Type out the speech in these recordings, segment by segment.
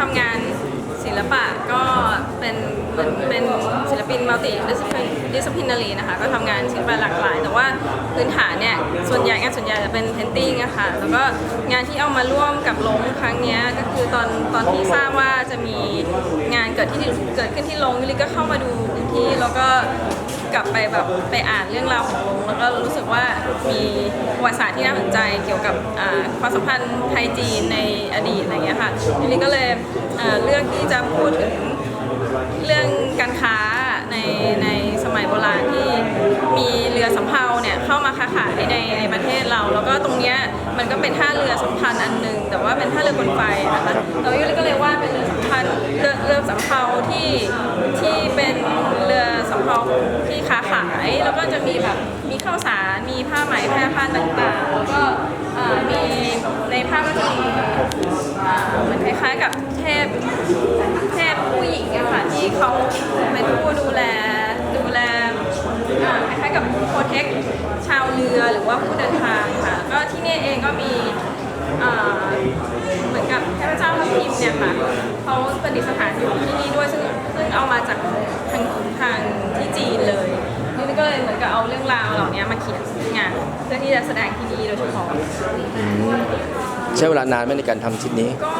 ทำงานศิลปะก็เป็นเหมือนเป็นศิลปินมัลติดิส c ิ p นารีนะคะ ก็ทำงานศิลปะหลากหลาย แต่ว่าพื้นฐานเนี่ยส่วนใหญ่งานส่วนใหญ่จะเป็นเพนติ้งอะค่ะ แล้วก็งานที่เอามาร่วมกับลงครั้งเนี้ยก็คือตอนตอนที่ทราบว่าจะมีงานเกิดที่เกิดขึ้นที่ลงลิลลี่ก็เข้ามาดูพื้นที่แล้วก็ กลับไปแบบไปอ่านเรื่องราวของลงแล้วก็รู้สึกว่ามีประวัติศาสตร์ที่น่าสนใจเกี่ยวกับความสัมพันธ์ไทยจีนในอดีตอะไรเงี้ยค่ะทีนี้ก็เลยเลือกที่จะพูดถึงเรื่องการค้าในในสมัยโบราณที่มีเรือสำเภาเนี่ยเข้ามาค้าขายในในประเทศเรา แล้วก็ตรงเนี้ยมันก็เป็นท่าเรือสำคัญอันหนึ่งแต่ว่าเป็นท่าเรือกลไฟนะคะเราก็เลยว่าเป็นเรือสำคัญเรือเรือสำเภาที่ที่เป็น สำเภาที่ค้าขาย แล้วก็จะมีแบบมีข้าวสาร มีผ้าไหมผ้าต่างๆ แล้วก็เอ่อมีในภาพก็จะมีอ่าเหมือนคล้ายๆกับเทพเทพผู้หญิงอะค่ะที่เขาเป็นผู้ดูแลดูแลอ่าคล้ายๆกับโปรเทคชาวเรือหรือว่าผู้เดินทางค่ะก็ที่นี่เองก็มีอ่าเหมือนกับเทพเจ้าทัพทิมเนี่ยค่ะเขาประดิษฐานอยู่ที่นี่ด้วยซึ่งซึ่งเอามาจากทางทางที่จีนเลย นี่ก็ เลยเหมือนกับเอาเรื่องราวเหล่านี้มาเขียนงานเพื่อที่จะแสดงที่นี่โดยเฉพาะใช้เวลานานไหมในการทำชิ้นนี้ ก็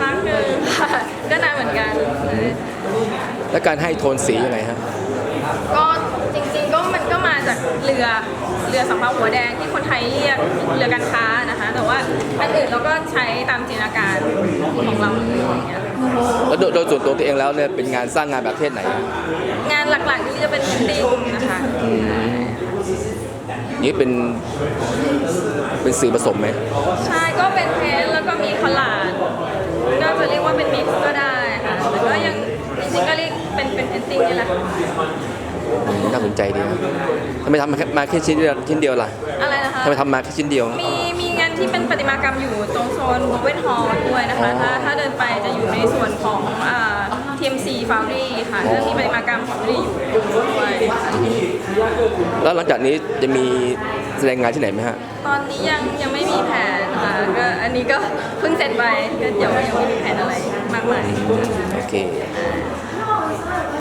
พักหนึ่งค่ะก็นานเหมือนกัน และการให้โทนสียังไงฮะ ก็จริงๆก็มันก็มาจากเรือเรือสำเภาหัวแดงที่คนไทยเรียกเรือการค้านะคะ แต่ว่าอันอื่นเราก็ใช้ตามจินตนาการของเรา โดยโดยส่วนตัวตัวเองแล้วเนี่ยเป็นงานสร้างงานแบบประเภทไหนฮะงานหลักๆที่จะเป็นติงนะคะนี่เป็นเป็นสื่อผสมไหมใช่ก็เป็นเพนท์แล้วก็มีคอลลาดก็จะเรียกว่าเป็นมิกซ์ก็ได้ค่ะแต่ก็ยังจริงๆก็เรียกเป็นเป็นเพนติ้งนี่แหละค่ะน่าสนใจดีนะทำไมทำมาแค่ชิ้นเดียวชิ้นเดียวล่ะอะไรนะคะ ทำไมทำมาแค่ชิ้นเดียว มีมีงานที่เป็นประติมากรรมอยู่ตรงโซนโบเวนฮอลด้วยนะคะ ถ้าถ้าเดินไปจะอยู่ ในส่วนของอ่า TMC Foundry ค่ะจะมีประติมากรรมของรีอยู่ด้วยค่ะแล้วหลังจากนี้จะมีแสดงงานที่ไหนไหมฮะ ตอนนี้ยังยังไม่มีแผนค่ะก็อันนี้ก็เพิ่งเสร็จไปก็เดี๋ยวยังไม่มีแผนอะไรมากมายโอเค